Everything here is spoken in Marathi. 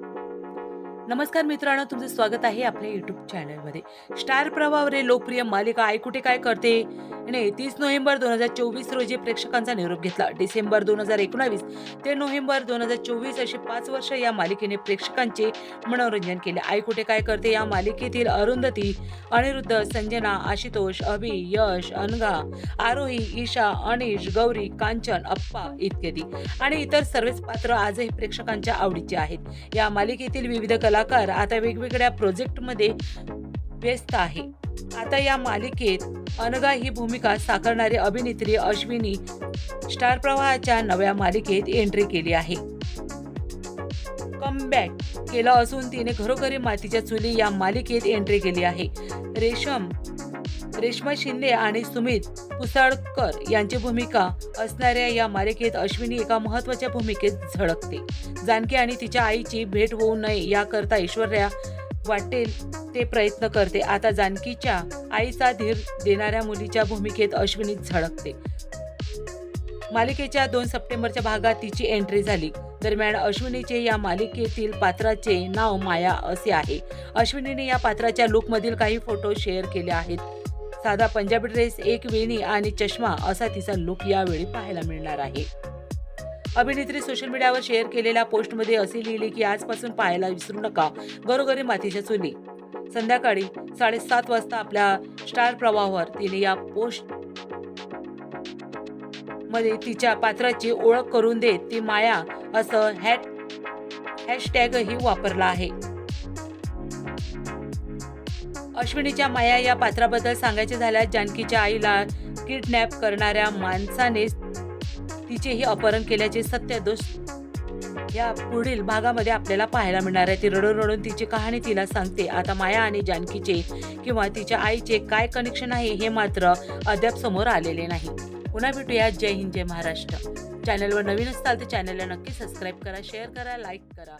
thank you नमस्कार मित्रांनो तुमचं स्वागत आहे आपल्या युट्यूब चॅनलमध्ये स्टार प्रवाहावरील लोकप्रिय मालिका आई कुठे काय करते? ने तीस नोव्हेंबर दोन हजार चोवीस रोजी प्रेक्षकांचा निरोप घेतला. डिसेंबर दोन हजार एकोणावीस ते नोव्हेंबर दोन हजार चोवीस अशी पाच वर्ष या मालिकेने प्रेक्षकांचे मनोरंजन केले. आई कुठे काय करते? या मालिकेतील अरुंधती अनिरुद्ध संजना आशुतोष अभि यश अनघा आरोही ईशा अनिश गौरी कांचन अप्पा इत्यादी. आणि इतर सर्वच पात्र आजही प्रेक्षकांच्या आवडीचे आहेत. या मालिकेतील विविध कला कलाकार आता वेगवेगळ्या प्रोजेक्टमध्ये व्यस्त आहे. आता या मालिकेत अनगा ही भूमिका साकारणारी अभिनेत्री अश्विनी स्टार प्रवाहाच्या नव्या मालिकेत एंट्री केली आहे. कमबॅक केला असून तिने घरोघरी मातीच्या चुली या मालिकेत एंट्री केली आहे. रेशम रेश्मा शिंदे आणि सुमित पुसाळकर यांची भूमिका असणाऱ्या या मालिकेत अश्विनी एका महत्त्वाच्या भूमिकेत झळकते. जानकी आणि तिच्या आईची भेट होऊ नये याकरता ऐश्वर्या वाटेल ते प्रयत्न करते. आता जानकीच्या आईचा धीर देणाऱ्या मुलीच्या भूमिकेत अश्विनी झळकते. मालिकेच्या दोन सप्टेंबरच्या भागात तिची एंट्री झाली. दरम्यान अश्विनीचे या मालिकेतील पात्राचे नाव माया असे आहे. अश्विनीने या पात्राच्या लुकमधील काही फोटो शेअर केले आहेत. साधा पंजाबी ड्रेस एक वेणी आणि चष्मा असा तिचा लुक यावेळी पाहायला मिळणार आहे. अभिनेत्री सोशल मीडियावर शेअर केलेल्या पोस्टमध्ये असे लिहिले की आजपासून पाहायला विसरू नका. घरोघरी मातीच्या चुली. संध्याकाळी साडेसात वाजता आपल्या स्टार प्रवाहावर तिने या पोस्ट मध्ये तिच्या पात्राची ओळख करून देत ती माया असं हॅट हॅशटॅगही वापरला आहे. अश्विनीच्या माया या पात्राबद्दल सांगायचे झाल्यास जानकीच्या आईला किडनॅप करणाऱ्या माणसाने तिचेही अपहरण केल्याचे सत्य दोष या पुढील भागामध्ये आपल्याला पाहायला मिळणार आहे. ती रडून रडून तिची कहाणी तिला सांगते. आता माया आणि जानकीचे किंवा तिच्या आईचे काय कनेक्शन आहे हे मात्र अद्याप समोर आलेले नाही. पुन्हा भेटूया. जय हिंद जय महाराष्ट्र. चॅनलवर नवीन असताल तर चॅनलला नक्की सबस्क्राईब करा शेअर करा लाईक करा.